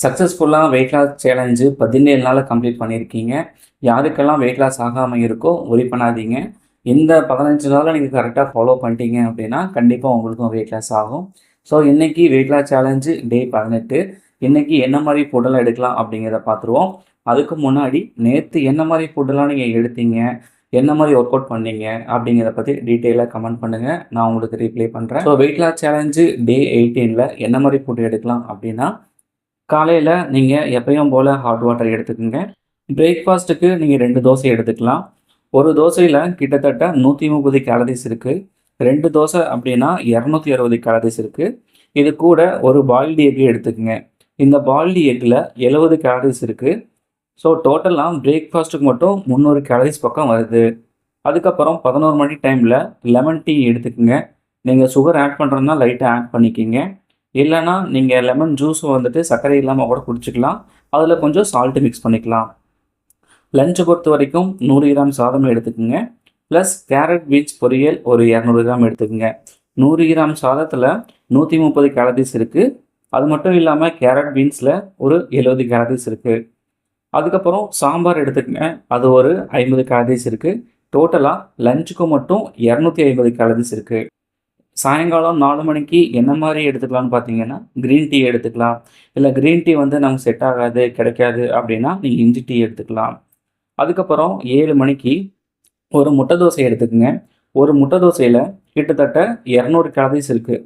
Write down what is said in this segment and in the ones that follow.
சக்ஸஸ்ஃபுல்லாக wait loss challenge பதினேழு நாளில் கம்ப்ளீட் பண்ணியிருக்கீங்க யாருக்கெல்லாம் வெயிட் லாஸ் ஆகாமல் இருக்கோ ஒரி பண்ணாதீங்க. இந்த பதினஞ்சு நாளில் நீங்கள் கரெக்டாக ஃபாலோ பண்ணிட்டீங்க அப்படின்னா கண்டிப்பாக உங்களுக்கும் வெயிட் லாஸ் ஆகும். ஸோ இன்றைக்கி வெயிட் லாஸ் சேலஞ்சு டே பதினெட்டு. இன்றைக்கி என்ன மாதிரி ஃபுட்டெல்லாம் எடுக்கலாம் அப்படிங்கிறத பார்த்துருவோம். அதுக்கு முன்னாடி நேற்று என்ன மாதிரி ஃபுட்டெல்லாம் நீங்கள் எடுத்தீங்க என்ன மாதிரி ஒர்க் அவுட் பண்ணீங்க அப்படிங்கிறத பற்றி டீட்டெயிலாக கமெண்ட் பண்ணுங்கள் நான் உங்களுக்கு ரீப்ளை பண்ணுறேன் so weight loss challenge day எயிட்டீனில் என்ன மாதிரி ஃபுட் எடுக்கலாம் அப்படின்னா காலையில் நீங்கள் எப்பயும் போல் ஹாட் வாட்டர் எடுத்துக்கோங்க. பிரேக்ஃபாஸ்ட்டுக்கு நீங்கள் ரெண்டு தோசை எடுத்துக்கலாம். ஒரு தோசையில் கிட்டத்தட்ட நூற்றி முப்பது கேலரிஸ் இருக்குது ரெண்டு தோசை அப்படின்னா இரநூத்தி அறுபது கேலரிஸ் இருக்குது இது கூட ஒரு பாயில்டு எக் எடுத்துக்கோங்க. இந்த பாயில்டு எக்கில் எழுபது கேலரிஸ் இருக்குது ஸோ டோட்டலாக பிரேக்ஃபாஸ்ட்டுக்கு மட்டும் முந்நூறு கேலரிஸ் பக்கம் வருது. அதுக்கப்புறம் பதினோரு மணி டைமில் லெமன் டீ எடுத்துக்கோங்க. நீங்கள் சுகர் ஆட் பண்ணுறதுனா லைட்டாக ஆட் பண்ணிக்கிங்க. இல்லைனா நீங்கள் லெமன் ஜூஸும் வந்துட்டு சர்க்கரை இல்லாமல் கூட குடிச்சிக்கலாம். அதில் கொஞ்சம் சால்ட்டு மிக்ஸ் பண்ணிக்கலாம். லஞ்சை பொறுத்த வரைக்கும் நூறு கிராம் சாதம் எடுத்துக்கோங்க. ப்ளஸ் கேரட் பீன்ஸ் பொரியல் ஒரு இரநூறு கிராம் எடுத்துக்கோங்க. நூறு கிராம் சாதத்தில் நூற்றி முப்பது கேலரிஸ் இருக்குது அது மட்டும் இல்லாமல் கேரட் பீன்ஸில் ஒரு எழுபது கேலரிஸ் இருக்குது அதுக்கப்புறம் சாம்பார் எடுத்துக்கோங்க. அது ஒரு ஐம்பது கேலரிஸ் இருக்குது டோட்டலாக லஞ்சுக்கு மட்டும் இரநூத்தி ஐம்பது கேலரிஸ் இருக்குது சாயங்காலம் நாலு மணிக்கு என்ன மாதிரி எடுத்துக்கலாம்னு பார்த்தீங்கன்னா க்ரீன் டீ எடுத்துக்கலாம். இல்லை க்ரீன் டீ வந்து நமக்கு செட் ஆகாது கிடைக்காது அப்படின்னா நீங்கள் இஞ்சி டீ எடுத்துக்கலாம். அதுக்கப்புறம் ஏழு மணிக்கு ஒரு முட்டை தோசை எடுத்துக்கோங்க. ஒரு முட்டை தோசையில் கிட்டத்தட்ட இரநூறு கேலரிஸ் இருக்குது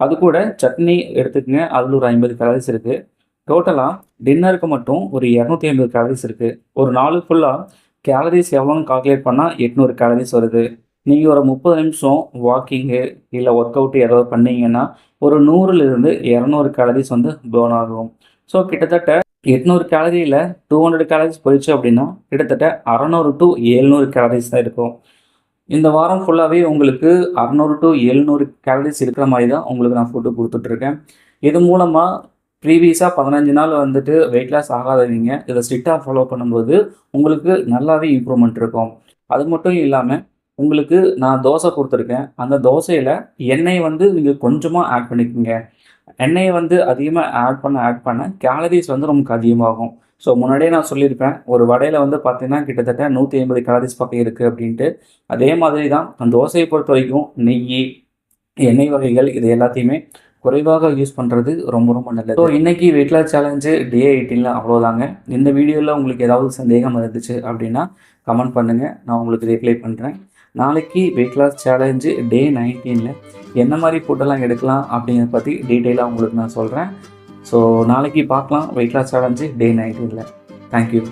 அது கூட சட்னி எடுத்துக்கோங்க அதில் ஒரு ஐம்பது கேலரிஸ் இருக்குது டோட்டலாக டின்னருக்கு மட்டும் ஒரு இரநூத்தி ஐம்பது கேலரிஸ் இருக்குது ஒரு நாள் ஃபுல்லாக கேலரிஸ் எவ்வளோன்னு கால்குலேட் பண்ணால் எட்நூறு கேலரிஸ் வருது. நீங்கள் ஒரு முப்பது நிமிஷம் வாக்கிங்கு இல்லை ஒர்க் அவுட்டு ஏதாவது பண்ணீங்கன்னா ஒரு நூறுலேருந்து இரநூறு கேலரிஸ் வந்து பேர்ன் ஆகும். ஸோ கிட்டத்தட்ட எட்நூறு கேலரியில் டூ ஹண்ட்ரட் கேலரிஸ் போயிடுச்சு அப்படின்னா கிட்டத்தட்ட அறநூறு டு எழுநூறு கேலரிஸ் தான் இருக்கும். இந்த வாரம் ஃபுல்லாகவே உங்களுக்கு அறநூறு டு எழுநூறு கேலரிஸ் இருக்கிற மாதிரி தான் உங்களுக்கு நான் ஃபுட்டு கொடுத்துட்ருக்கேன். இது மூலமாக ப்ரீவியஸாக பதினஞ்சு நாள் வந்துட்டு வெயிட் லாஸ் ஆகாதவங்க. இதை ஸ்ட்ரிக்டாக ஃபாலோ பண்ணும்போது உங்களுக்கு நல்லாவே இம்ப்ரூவ்மெண்ட் இருக்கும். அது மட்டும் இல்லாமல் உங்களுக்கு நான் தோசை கொடுத்துருக்கேன். அந்த தோசையில் எண்ணெய் வந்து நீங்கள் கொஞ்சமாக ஆட் பண்ணிக்கோங்க. எண்ணெயை வந்து அதிகமாக ஆட் பண்ண ஆட் பண்ண கேலரிஸ் வந்து நமக்கு அதிகமாகும். ஸோ முன்னாடியே நான் சொல்லியிருப்பேன். ஒரு வடையில் வந்து பார்த்தீங்கன்னா கிட்டத்தட்ட நூற்றி ஐம்பது கேலரிஸ் பக்கம் இருக்குது அப்படின்ட்டு. அதே மாதிரி தான் அந்த தோசையை பொறுத்த வரைக்கும் நெய் எண்ணெய் வகைகள் இது எல்லாத்தையுமே குறைவாக யூஸ் பண்ணுறது ரொம்ப ரொம்ப நல்லது. ஸோ இன்றைக்கி வெயிட் லாஸ் சேலஞ்சு டே எயிட்டீனில் அவ்வளோதாங்க இந்த வீடியோவில் உங்களுக்கு ஏதாவது சந்தேகம் இருந்துச்சு அப்படின்னா கமெண்ட் பண்ணுங்கள் நான் உங்களுக்கு ரிப்ளை பண்ணுறேன் நாளைக்கு வெயிட் லாஸ் சேலஞ்சு டே நைன்டீனில் என்ன மாதிரி ஃபுட்டெல்லாம் எடுக்கலாம் அப்படிங்கிறத பற்றி டீட்டெயிலாக உங்களுக்கு நான் சொல்கிறேன் ஸோ நாளைக்கு பார்க்கலாம் வெயிட் லாஸ் சேலஞ்சு டே நைன்டீனில் தேங்க்யூ